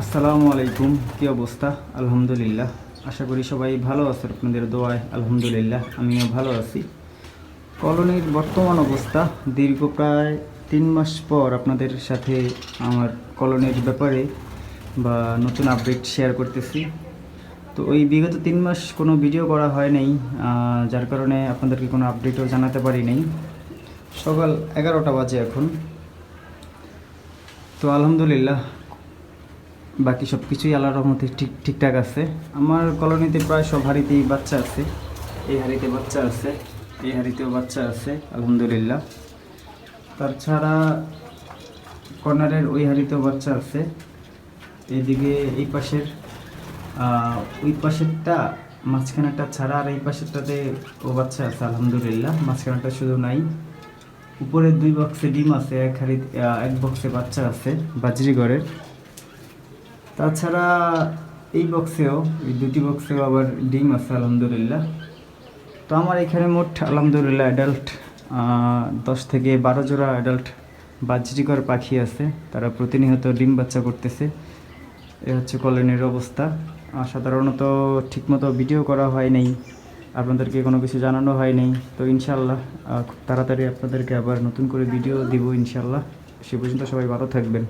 আসসালামু আলাইকুম, কী অবস্থা? আলহামদুলিল্লাহ। আশা করি সবাই ভালো আছে, আপনাদের দোয়ায় আলহামদুলিল্লাহ, আমিও ভালো আছি। কলোনির বর্তমান অবস্থা, দীর্ঘ প্রায় তিন মাস পর আপনাদের সাথে আমার কলোনির ব্যাপারে বা নতুন আপডেট শেয়ার করতেছি। তো ওই বিগত তিন মাস কোনো ভিডিও করা হয় নাই যার কারণে আপনাদেরকে কোনো আপডেটও জানাতে পারি নাই। সকাল এগারোটা বাজে এখন। তো আলহামদুলিল্লাহ বাকি সব কিছুই আল্লাহর রহমতে ঠিক, ঠিকঠাক আছে। আমার কলোনিতে প্রায় সব হাড়িতেই বাচ্চা আছে। এই হাড়িতে বাচ্চা আছে, এই হাড়িতেও বাচ্চা আছে, আলহামদুলিল্লাহ। তাছাড়া কর্নারের ওই হাড়িতেও বাচ্চা আছে। এদিকে এই পাশের ওই পাশেরটা, মাঝখানেরটা ছাড়া আর এই পাশেরটাতে ও বাচ্চা আছে, আলহামদুলিল্লাহ। মাঝখানেরটা শুধু নাই। উপরের দুই বক্সে ডিম আছে, এক হাড়ি এক বক্সে বাচ্চা আছে, বাজরিগড়ের। তাছাড়া এই বক্সেও এই দুটি বক্সেও আবার ডিম আছে, আলহামদুলিল্লাহ। তো আমার এখানে মোট, আলহামদুলিল্লাহ অ্যাডাল্ট দশ থেকে বারো জোড়া অ্যাডাল্ট বাজরিকর পাখি আছে। তারা প্রতিনিয়ত ডিম বাচ্চা করতেছে। এ হচ্ছে কলোনির অবস্থা। সাধারণত ঠিকমতো ভিডিও করা হয় নাই। আপনাদেরকে কোনো কিছু জানানো হয় নাই। তো ইনশাল্লাহ খুব তাড়াতাড়ি আপনাদেরকে আবার নতুন করে ভিডিও দিব ইনশাল্লাহ সে পর্যন্ত সবাই ভালো থাকবেন।